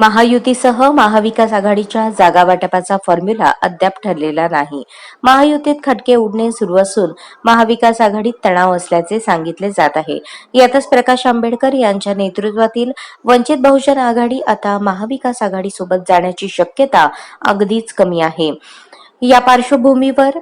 महायुतीसह महाविकास आघाडीच्या जागा वाटपाचा फॉर्म्युला अद्याप ठरलेला नाही. महायुतीत खटके उडणे सुरू असून महाविकास आघाडीत तणाव असल्याचे सांगितले जात आहे. यातच प्रकाश आंबेडकर यांच्या नेतृत्वातील वंचित बहुजन आघाडी आता महाविकास आघाडीसोबत जाण्याची शक्यता अगदीच कमी आहे. या पार्श्वभूमीवर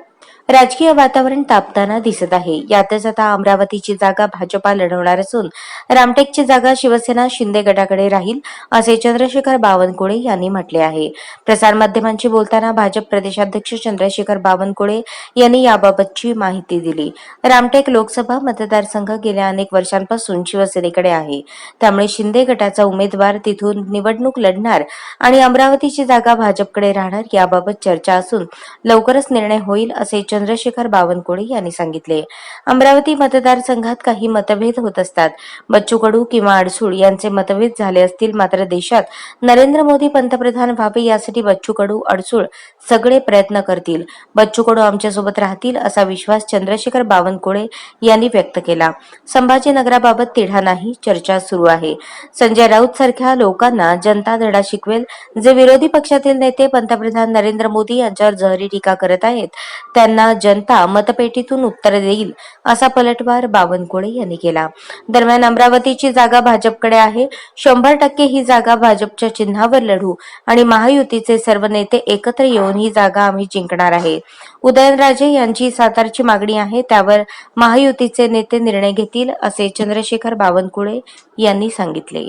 राजकीय वातावरण तापताना दिसत आहे. यातच आता अमरावतीची जागा भाजपा लढवणार असून रामटेकची जागा शिवसेना शिंदे गटाकडे राहील असे चंद्रशेखर बावनकुळे यांनी म्हटले आहे. प्रसारमाध्यमांशी बोलताना भाजप प्रदेशाध्यक्ष चंद्रशेखर बावनकुळे यांनी याबाबतची माहिती दिली. रामटेक लोकसभा मतदारसंघ गेल्या अनेक वर्षांपासून शिवसेनेकडे आहे. त्यामुळे शिंदे गटाचा उमेदवार तिथून निवडणूक लढणार आणि अमरावतीची जागा भाजपकडे राहणार याबाबत चर्चा असून लवकरच निर्णय होईल असे चंद्रशेखर बावनकुळे यांनी सांगितले. अमरावती मतदारसंघात काही मतभेद होत असतात. बच्चू कडू किंवा अडसूळ यांचे मतभेद झाले असतील मात्र देशात नरेंद्र मोदी पंतप्रधान व्हावे यासाठी बच्चू कडू अडसूळ सगळे प्रयत्न करतील. बच्चू कडू आमच्यासोबत राहतील असा विश्वास चंद्रशेखर बावनकुळे यांनी व्यक्त केला. संभाजीनगराबाबत तिढा नाही चर्चा सुरू आहे. संजय राऊत सारख्या लोकांना जनता धडा शिकवेल जे विरोधी पक्षातील नेते पंतप्रधान नरेंद्र मोदी यांच्यावर जहरी टीका करत आहेत त्यांना जनता मतपेटीतून उत्तर देईल असा पलटवार बावनकुळे यांनी केला. दरम्यान अमरावतीची जागा भाजपकडे आहे. शंभर टक्के ही जागा भाजपच्या चिन्हावर लढू आणि महायुतीचे सर्व नेते एकत्र येऊन ही जागा आम्ही जिंकणार आहे. उदयनराजे यांची सातारची मागणी आहे त्यावर महायुतीचे नेते निर्णय घेतील असे चंद्रशेखर बावनकुळे यांनी सांगितले.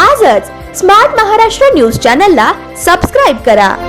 आजच स्मार्ट महाराष्ट्र न्यूज चॅनलला सबस्क्राईब करा.